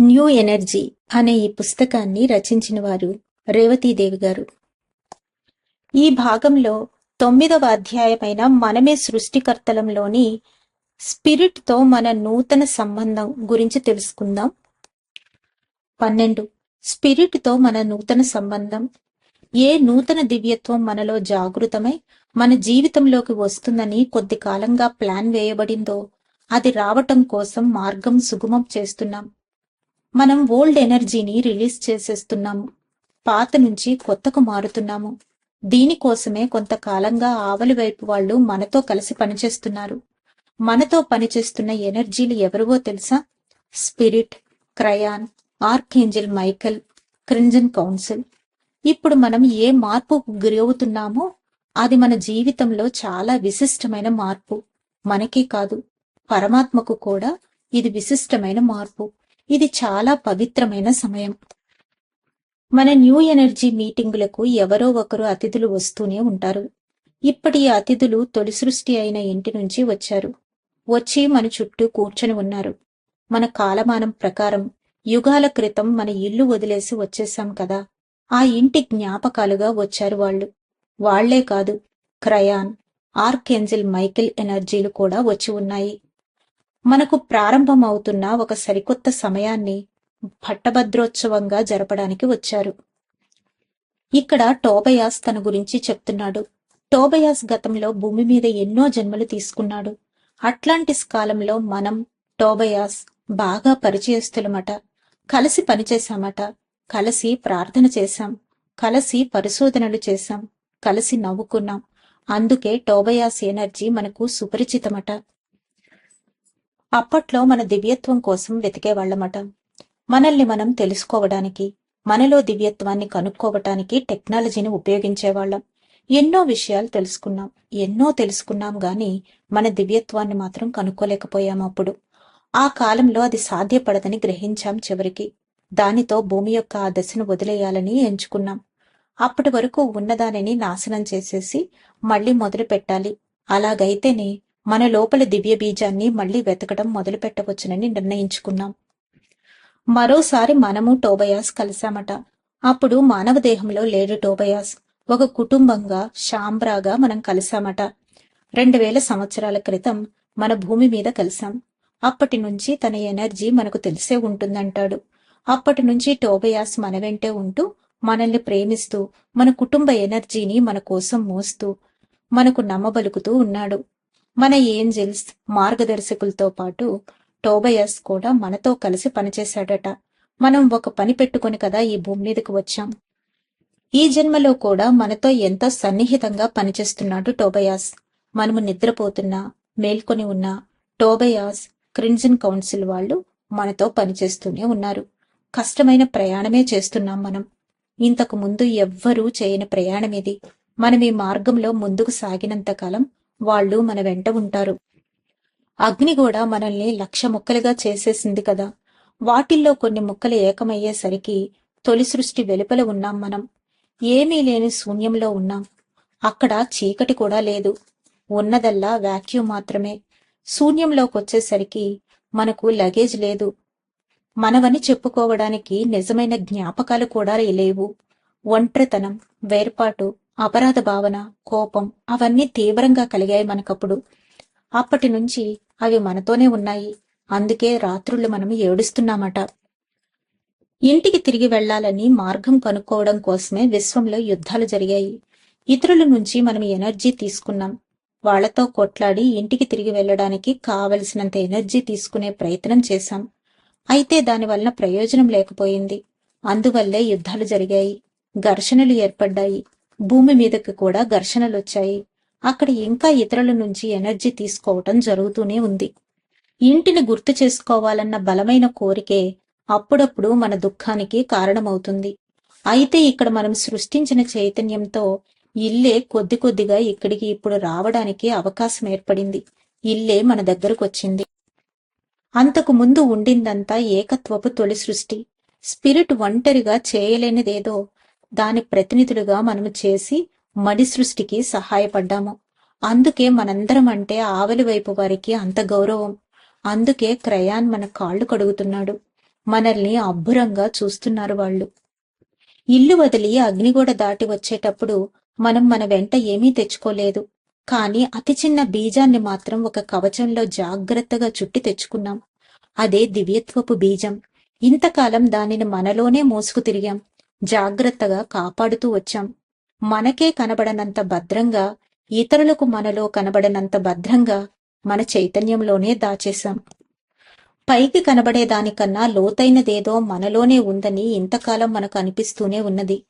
New energy అనే ఈ పుస్తకాన్ని రచించిన వారు రేవతీదేవి గారు. ఈ భాగంలో తొమ్మిదవ అధ్యాయమైన మనమే సృష్టికర్తలంలోని స్పిరిట్తో మన నూతన సంబంధం గురించి తెలుసుకుందాం. పన్నెండు. స్పిరిట్తో మన నూతన సంబంధం. ఏ నూతన దివ్యత్వం మనలో జాగృతమై మన జీవితంలోకి వస్తుందని కొద్ది కాలంగా ప్లాన్ వేయబడిందో అది రావటం కోసం మార్గం సుగమం చేస్తున్నాం. మనం ఓల్డ్ ఎనర్జీని రిలీజ్ చేసేస్తున్నాము. పాత నుంచి కొత్తకు మారుతున్నాము. దీనికోసమే కొంతకాలంగా ఆవలి వైపు వాళ్ళు మనతో కలిసి పనిచేస్తున్నారు. మనతో పనిచేస్తున్న ఎనర్జీలు ఎవరివో తెలుసా? Spirit Kryon archangel Michael crimson council. ఇప్పుడు మనం ఏ మార్పుకు గురవుతున్నామో అది మన జీవితంలో చాలా విశిష్టమైన మార్పు. మనకే కాదు పరమాత్మకు కూడా ఇది విశిష్టమైన మార్పు. ఇది చాలా పవిత్రమైన సమయం. మన న్యూ ఎనర్జీ మీటింగులకు ఎవరో ఒకరు అతిథులు వస్తూనే ఉంటారు. ఇప్పటి అతిథులు తొలి సృష్టి అయిన ఇంటి నుంచి వచ్చారు. వచ్చి మన చుట్టూ కూర్చొని ఉన్నారు. మన కాలమానం ప్రకారం యుగాల క్రితం మన ఇల్లు వదిలేసి వచ్చేసాం కదా. ఆ ఇంటి జ్ఞాపకాలుగా వచ్చారు వాళ్ళు. వాళ్ళే కాదు క్రయాన్ ఆర్కెంజిల్ మైకిల్ ఎనర్జీలు కూడా వచ్చి ఉన్నాయి. మనకు ప్రారంభమవుతున్న ఒక సరికొత్త సమయాన్ని భట్టభద్రోత్సవంగా జరపడానికి వచ్చారు. ఇక్కడ టోబయాస్ తన గురించి చెప్తున్నాడు. టోబయాస్ గతంలో భూమి మీద ఎన్నో జన్మలు తీసుకున్నాడు. అట్లాంటిస్ కాలంలో మనం టోబయాస్ బాగా పరిచయస్తులమట కలిసి పనిచేశామట. కలిసి ప్రార్థన చేశాం. కలిసి పరిశోధనలు చేశాం. కలిసి నవ్వుకున్నాం. అందుకే టోబయాస్ ఎనర్జీ మనకు సుపరిచితమట. అప్పట్లో మన దివ్యత్వం కోసం వెతికేవాళ్ళమట మనల్ని మనం తెలుసుకోవడానికి మనలో దివ్యత్వాన్ని కనుక్కోవటానికి టెక్నాలజీని ఉపయోగించేవాళ్ళం. ఎన్నో విషయాలు తెలుసుకున్నాం ఎన్నో తెలుసుకున్నాం గాని మన దివ్యత్వాన్ని మాత్రం కనుక్కోలేకపోయాం అప్పుడు. ఆ కాలంలో అది సాధ్యపడదని గ్రహించాం చివరికి. దానితో భూమి యొక్క ఆ దశను వదిలేయాలని ఎంచుకున్నాం. అప్పటి వరకు ఉన్నదానిని నాశనం చేసేసి మళ్ళీ మొదలు పెట్టాలి అలాగైతేనే మన లోపల దివ్య బీజాన్ని మళ్ళీ వెతకడం మొదలు పెట్టవచ్చునని నిర్ణయించుకున్నాం. మరోసారి మనము టోబయాస్ కలిశామట. అప్పుడు మానవ దేహంలో లేడు టోబయాస్. ఒక కుటుంబంగా శాంబ్రాగా మనం కలిశామట. రెండు వేల సంవత్సరాల క్రితం మన భూమి మీద కలిశాం. అప్పటి నుంచి తన ఎనర్జీ మనకు తెలిసే ఉంటుందంటాడు. అప్పటి నుంచి టోబయాస్ మన వెంటే ఉంటూ మనల్ని ప్రేమిస్తూ మన కుటుంబ ఎనర్జీని మన కోసం మోస్తూ మనకు నమ్మబలుకుతూ ఉన్నాడు. మన ఏంజెల్స్ మార్గదర్శకులతో పాటు టోబయస్ కూడా మనతో కలిసి పనిచేశాడట. మనం ఒక పని పెట్టుకుని కదా ఈ భూమి మీదకి వచ్చాం. ఈ జన్మలో కూడా మనతో ఎంతో సన్నిహితంగా పనిచేస్తున్నాడు టోబయాస్. మనము నిద్రపోతున్నా మేల్కొని ఉన్న టోబయాస్ క్రిన్జన్ కౌన్సిల్ వాళ్ళు మనతో పనిచేస్తూనే ఉన్నారు. కష్టమైన ప్రయాణమే చేస్తున్నాం మనం. ఇంతకు ముందు ఎవ్వరూ చేయని ప్రయాణం ఇది. మనం ఈ మార్గంలో ముందుకు సాగినంత కాలం వాళ్ళు మన వెంట ఉంటారు. అగ్ని కూడా మనల్ని లక్ష ముక్కలుగా చేసేసింది కదా. వాటిల్లో కొన్ని ముక్కలు ఏకమయ్యేసరికి తొలి సృష్టి వెలుపల ఉన్నాం మనం. ఏమీ లేని శూన్యంలో ఉన్నాం. అక్కడ చీకటి కూడా లేదు. ఉన్నదల్లా వాక్యూమ్ మాత్రమే. శూన్యంలోకొచ్చేసరికి మనకు లగేజ్ లేదు. మనవని చెప్పుకోవడానికి నిజమైన జ్ఞాపకాలు కూడా లేవు. ఒంటరితనం వేర్పాటు అపరాధ భావన కోపం అవన్నీ తీవ్రంగా కలిగాయి మనకప్పుడు. అప్పటి నుంచి అవి మనతోనే ఉన్నాయి. అందుకే రాత్రుళ్ళు మనం ఏడుస్తున్నామట. ఇంటికి తిరిగి వెళ్ళాలని మార్గం కనుక్కోవడం కోసమే విశ్వంలో యుద్ధాలు జరిగాయి. ఇతరుల నుంచి మనం ఎనర్జీ తీసుకున్నాం. వాళ్ళతో కొట్లాడి ఇంటికి తిరిగి వెళ్ళడానికి కావలసినంత ఎనర్జీ తీసుకునే ప్రయత్నం చేశాం. అయితే దానివలన ప్రయోజనం లేకపోయింది. అందువల్లే యుద్ధాలు జరిగాయి. ఘర్షణలు ఏర్పడ్డాయి. భూమి మీదకి కూడా ఘర్షణలొచ్చాయి. అక్కడ ఇంకా ఇతరుల నుంచి ఎనర్జీ తీసుకోవటం జరుగుతూనే ఉంది. ఇంటిని గుర్తు చేసుకోవాలన్న బలమైన కోరికే అప్పుడప్పుడు మన దుఃఖానికి కారణమవుతుంది. అయితే ఇక్కడ మనం సృష్టించిన చైతన్యంతో ఇల్లే కొద్ది కొద్దిగా ఇక్కడికి ఇప్పుడు రావడానికి అవకాశం ఏర్పడింది. ఇల్లే మన దగ్గరకొచ్చింది. అంతకు ముందు ఉండిందంతా ఏకత్వపు తొలి సృష్టి. స్పిరిట్ ఒంటరిగా చేయలేనిదేదో దాని ప్రతినిధులుగా మనము చేసి మడి సృష్టికి సహాయపడ్డాము. అందుకే మనందరం అంటే ఆవలి వైపు వారికి అంత గౌరవం. అందుకే క్రయాన్ మన కాళ్ళు కడుగుతున్నాడు. మనల్ని అబ్బురంగా చూస్తున్నారు వాళ్ళు. ఇల్లు వదిలి అగ్నిగోడ దాటి వచ్చేటప్పుడు మనం మన వెంట ఏమీ తెచ్చుకోలేదు. కానీ అతి చిన్న బీజాన్ని మాత్రం ఒక కవచంలో జాగ్రత్తగా చుట్టి తెచ్చుకున్నాం. అదే దివ్యత్వపు బీజం. ఇంతకాలం దానిని మనలోనే మోసుకు తిరిగాం. జాగ్రత్తగా కాపాడుతూ వచ్చాం. మనకే కనబడనంత భద్రంగా ఇతరులకు మనలో కనబడనంత భద్రంగా మన చైతన్యంలోనే దాచేశాం. పైకి కనబడే దానికన్నా లోతైనదేదో మనలోనే ఉందని ఇంతకాలం మనకు అనిపిస్తూనే ఉన్నది.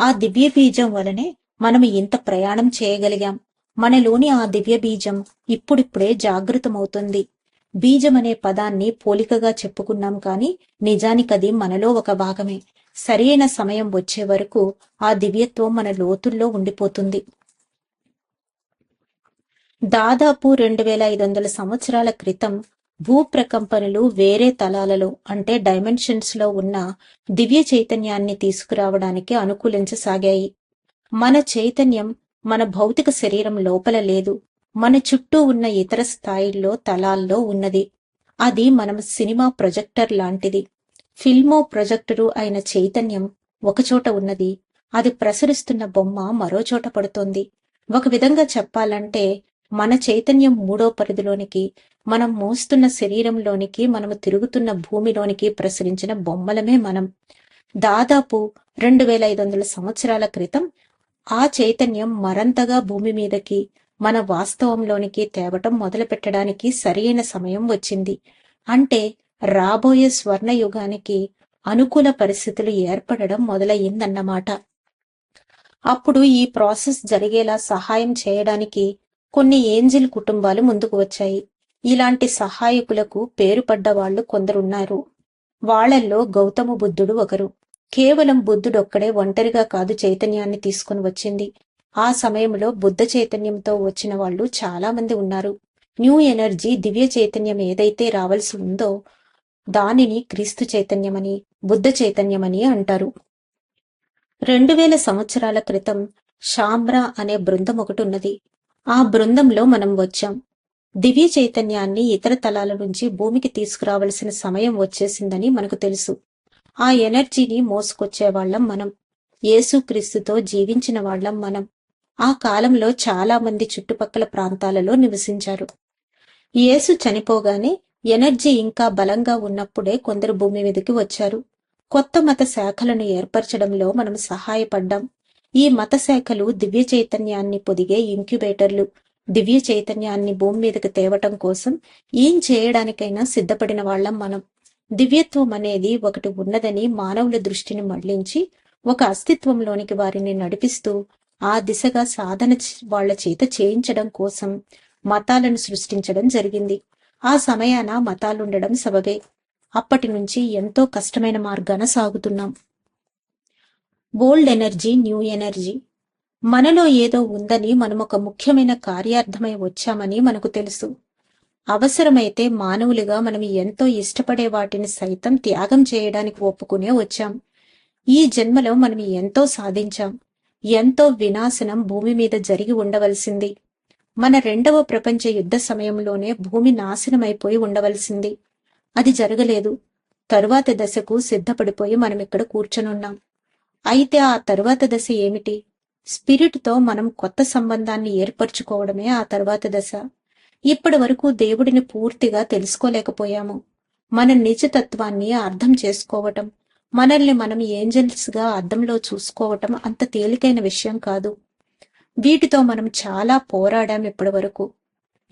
ఆ దివ్య బీజం వలనే మనం ఇంత ప్రయాణం చేయగలిగాం. మనలోని ఆ దివ్య బీజం ఇప్పుడిప్పుడే జాగృతమవుతుంది. బీజం అనే పదాన్ని పోలికగా చెప్పుకున్నాం కాని నిజానికది మనలో ఒక భాగమే. సరైన సమయం వచ్చే వరకు ఆ దివ్యత్వం మన లోతుల్లో ఉండిపోతుంది. దాదాపు రెండు వేల ఐదు వందల సంవత్సరాల క్రితం భూప్రకంపనలు వేరే తలాలలో అంటే డైమెన్షన్స్లో ఉన్న దివ్య చైతన్యాన్ని తీసుకురావడానికి అనుకూలించసాగాయి. మన చైతన్యం మన భౌతిక శరీరం లోపల లేదు. మన చుట్టూ ఉన్న ఇతర స్థాయిల్లో తలాల్లో ఉన్నది. అది మనం సినిమా ప్రొజెక్టర్ లాంటిది. ఫిల్మో ప్రొజెక్టరు అయిన చైతన్యం ఒకచోట ఉన్నది. అది ప్రసరిస్తున్న బొమ్మ మరో చోట పడుతోంది. ఒక విధంగా చెప్పాలంటే మన చైతన్యం మూడో పరిధిలోనికి మనం మోస్తున్న శరీరంలోనికి మనము తిరుగుతున్న భూమిలోనికి ప్రసరించిన బొమ్మలమే మనం. దాదాపు రెండు వేల ఐదు వందల సంవత్సరాల క్రితం ఆ చైతన్యం మరంతగా భూమి మీదకి మన వాస్తవంలోనికి తేవటం మొదలుపెట్టడానికి సరైన సమయం వచ్చింది. అంటే రాబోయే స్వర్ణ యుగానికి అనుకూల పరిస్థితులు ఏర్పడడం మొదలయ్యిందన్నమాట. అప్పుడు ఈ ప్రాసెస్ జరిగేలా సహాయం చేయడానికి కొన్ని ఏంజిల్ కుటుంబాలు ముందుకు వచ్చాయి. ఇలాంటి సహాయకులకు పేరు పడ్డ కొందరున్నారు. వాళ్ళల్లో గౌతమ బుద్ధుడు ఒకరు. కేవలం బుద్ధుడొక్కడే ఒంటరిగా కాదు చైతన్యాన్ని తీసుకుని వచ్చింది. ఆ సమయంలో బుద్ధ చైతన్యంతో వచ్చిన వాళ్ళు చాలా మంది ఉన్నారు. న్యూ ఎనర్జీ దివ్య చైతన్యం ఏదైతే రావాల్సి ఉందో దానిని క్రీస్తు చైతన్యమని బుద్ధ చైతన్యమని అంటారు. రెండు వేల సంవత్సరాల క్రితం షామ్రా అనే బృందం ఒకటి ఉన్నది. ఆ బృందంలో మనం వచ్చాం. దివ్య చైతన్యాన్ని ఇతర తలాల నుంచి భూమికి తీసుకురావలసిన సమయం వచ్చేసిందని మనకు తెలుసు. ఆ ఎనర్జీని మోసుకొచ్చే వాళ్ళం మనం. యేసుక్రీస్తుతో జీవించిన వాళ్ళం మనం. ఆ కాలంలో చాలా మంది చుట్టుపక్కల ప్రాంతాలలో నివసించారు. యేసు చనిపోగానే ఎనర్జీ ఇంకా బలంగా ఉన్నప్పుడే కొందరు భూమి మీదకి వచ్చారు. కొత్త మత శాఖలను ఏర్పరచడంలో మనం సహాయపడ్డాం. ఈ మత శాఖలు దివ్య చైతన్యాన్ని పొదిగే ఇంక్యుబేటర్లు. దివ్య చైతన్యాన్ని భూమి మీదకి తేవటం కోసం ఏం చేయడానికైనా సిద్ధపడిన వాళ్ళం మనం. దివ్యత్వం అనేది ఒకటి ఉన్నదని మానవుల దృష్టిని మళ్ళించి ఒక అస్తిత్వంలోనికి వారిని నడిపిస్తూ ఆ దిశగా సాధన వాళ్ళ చేత చేయించడం కోసం మతాలను సృష్టించడం జరిగింది. ఆ సమయాన మతాలుండడం సబబే. అప్పటి నుంచి ఎంతో కష్టమైన మార్గాన సాగుతున్నాం. Bold energy new energy. మనలో ఏదో ఉందని మనం ఒక ముఖ్యమైన కార్యార్థమై వచ్చామని మనకు తెలుసు. అవసరమైతే మానవులుగా మనం ఎంతో ఇష్టపడే వాటిని సైతం త్యాగం చేయడానికి ఒప్పుకునే వచ్చాం. ఈ జన్మలో మనం ఎంతో సాధించాం. ఎంతో వినాశనం భూమి మీద జరిగి ఉండవలసింది. మన రెండవ ప్రపంచ యుద్ధ సమయంలోనే భూమి నాశనమైపోయి ఉండవలసింది. అది జరగలేదు. తరువాత దశకు సిద్ధపడిపోయి మనం ఇక్కడ కూర్చొనున్నాం. అయితే ఆ తరువాత దశ ఏమిటి? స్పిరిట్తో మనం కొత్త సంబంధాన్ని ఏర్పరచుకోవడమే ఆ తరువాత దశ. ఇప్పటి వరకు దేవుడిని పూర్తిగా తెలుసుకోలేకపోయాము. మన నిజతత్వాన్ని అర్థం చేసుకోవటం మనల్ని మనం ఏంజల్స్గా అర్థంలో చూసుకోవటం అంత తేలికైన విషయం కాదు. వీటితో మనం చాలా పోరాడాం ఇప్పటి వరకు.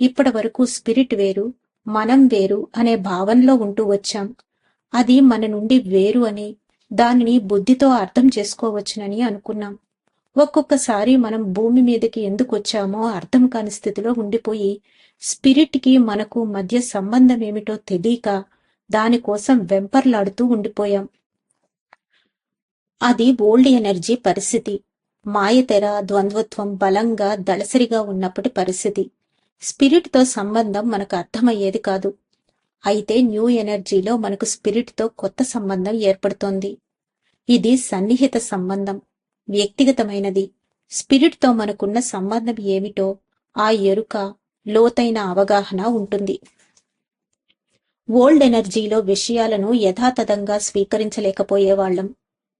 ఇప్పటి వరకు స్పిరిట్ వేరు మనం వేరు అనే భావనలో ఉంటూ వచ్చాం. అది మన నుండి వేరు అని దానిని బుద్ధితో అర్థం చేసుకోవచ్చునని అనుకున్నాం. ఒక్కొక్కసారి మనం భూమి మీదకి ఎందుకు వచ్చామో అర్థం కాని స్థితిలో ఉండిపోయి స్పిరిట్కి మనకు మధ్య సంబంధం ఏమిటో తెలియక దానికోసం వెంపర్లాడుతూ ఉండిపోయాం. అది ఓల్డ్ ఎనర్జీ పరిస్థితి. మాయతెర ద్వంద్వత్వం బలంగా దళసరిగా ఉన్నప్పటి పరిస్థితి. స్పిరిట్తో సంబంధం మనకు అర్థమయ్యేది కాదు. అయితే న్యూ ఎనర్జీలో మనకు స్పిరిట్తో కొత్త సంబంధం ఏర్పడుతోంది. ఇది సన్నిహిత సంబంధం. వ్యక్తిగతమైనది. స్పిరిట్తో మనకున్న సంబంధం ఏమిటో ఆ ఎరుక లోతైన అవగాహన ఉంటుంది. ఓల్డ్ ఎనర్జీలో విషయాలను యథాతథంగా స్వీకరించలేకపోయేవాళ్ళం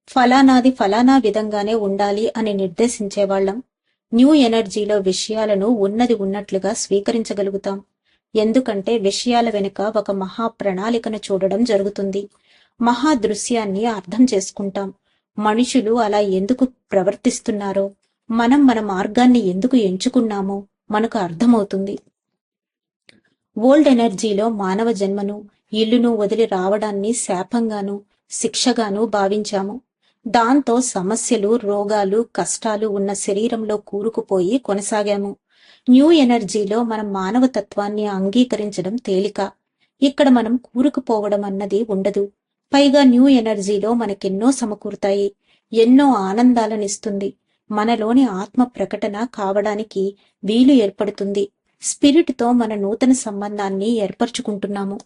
ఫలానాది ఫలానా విధంగానే ఉండాలి అని నిర్దేశించేవాళ్ళం న్యూ ఎనర్జీలో విషయాలను ఉన్నది ఉన్నట్లుగా స్వీకరించగలుగుతాం. ఎందుకంటే విషయాల వెనుక ఒక మహా ప్రణాళికను చూడడం జరుగుతుంది. మహా దృశ్యాన్ని అర్థం చేసుకుంటాం. మనుషులు అలా ఎందుకు ప్రవర్తిస్తున్నారో? మనం మన మార్గాన్ని ఎందుకు ఎంచుకున్నామో మనకు అర్థమవుతుంది. ఓల్డ్ ఎనర్జీలో మానవ జన్మను ఇల్లును వదిలి రావడాన్ని శాపంగాను శిక్షగాను భావించాము. దాంతో సమస్యలు రోగాలు కష్టాలు ఉన్న శరీరంలో కూరుకుపోయి కొనసాగాము. న్యూ ఎనర్జీలో మనం మానవ తత్వాన్ని అంగీకరించడం తేలిక. ఇక్కడ మనం కూరుకుపోవడం అన్నది ఉండదు. పైగా న్యూ ఎనర్జీలో మనకెన్నో సమకూరుతాయి. ఎన్నో ఆనందాలనిస్తుంది. మనలోని ఆత్మ ప్రకటన కావడానికి వీలు ఏర్పడుతుంది. స్పిరిట్తో మన నూతన సంబంధాన్ని ఏర్పరచుకుంటున్నాము.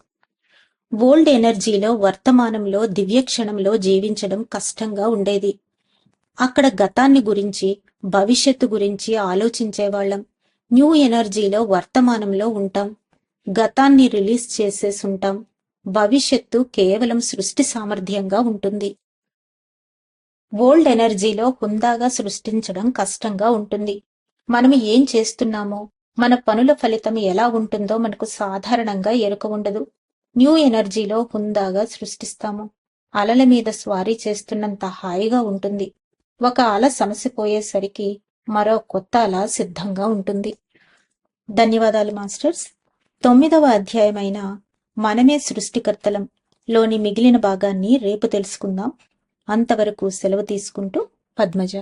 ఓల్డ్ ఎనర్జీలో వర్తమానంలో దివ్యక్షణంలో జీవించడం కష్టంగా ఉండేది. అక్కడ గతాన్ని గురించి భవిష్యత్తు గురించి ఆలోచించేవాళ్ళం. న్యూ ఎనర్జీలో వర్తమానంలో ఉంటాం. గతాన్ని రిలీజ్ చేసేసుంటాం. భవిష్యత్తు కేవలం సృష్టి సామర్థ్యంగా ఉంటుంది. ఓల్డ్ ఎనర్జీలో హుందాగా సృష్టించడం కష్టంగా ఉంటుంది. మనం ఏం చేస్తున్నామో మన పనుల ఫలితం ఎలా ఉంటుందో మనకు సాధారణంగా ఎరుక ఉండదు. న్యూ ఎనర్జీలో హుందాగా సృష్టిస్తాము. అలల మీద స్వారీ చేస్తున్నంత హాయిగా ఉంటుంది. ఒక అల సమసిపోయేసరికి మరో కొత్త అల సిద్ధంగా ఉంటుంది. ధన్యవాదాలు మాస్టర్స్. తొమ్మిదవ అధ్యాయమైన మనమే సృష్టికర్తలం లోని మిగిలిన భాగాన్ని రేపు తెలుసుకుందాం. అంతవరకు సెలవు తీసుకుంటూ పద్మజ.